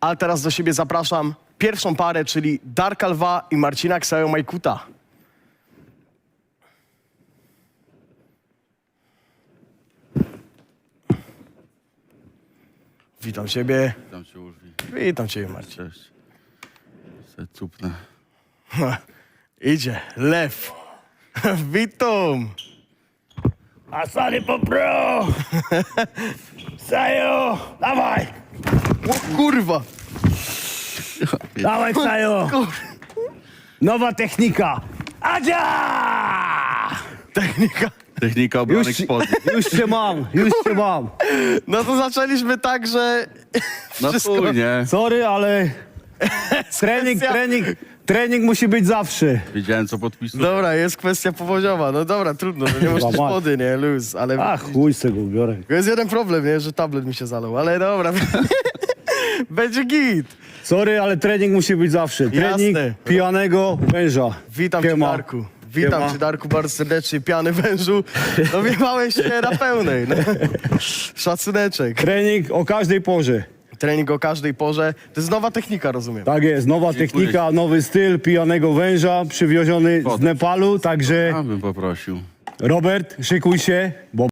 A teraz do siebie zapraszam pierwszą parę, czyli Darka Lwa i Marcina Ksajo Majkuta. Witam ciebie. Tam się urwi. Witam ciebie, Marcin. Cześć. Se cupnę. Idzie, lew. Witam. Asany po pro! Sajo! Dawaj! O kurwa. Dawaj! Kur... Nowa technika! Adzia! Technika. Technika obranych Już, spodni. już cię mam, już cię mam. No to zaczęliśmy tak, że No wszystko... chuj, nie? Sorry, ale trening, Kwestia- trening, trening musi być zawsze. Wiedziałem, co podpisuję. Dobra, jest kwestia powoziowa. No dobra, trudno, no nie możesz Złamać. wody, nie, luz, ale... A chuj z tego biorę. Jest jeden problem, nie, że tablet mi się zalał, ale dobra. Będzie git. Sorry, ale trening musi być zawsze. Trening Jasne. pijanego węża. Witam cię, Siema. Darku. Witam Siema. cię, Darku, bardzo serdecznie. Piany wężu. No wjechałeś się na pełnej. No. Szacuneczek. Trening o każdej porze. Trening o każdej porze. To jest nowa technika, rozumiem. Tak jest, nowa Dziękuję. technika, nowy styl pijanego węża przywieziony z Nepalu, także Ja bym poprosił. Robert, szykuj się, bo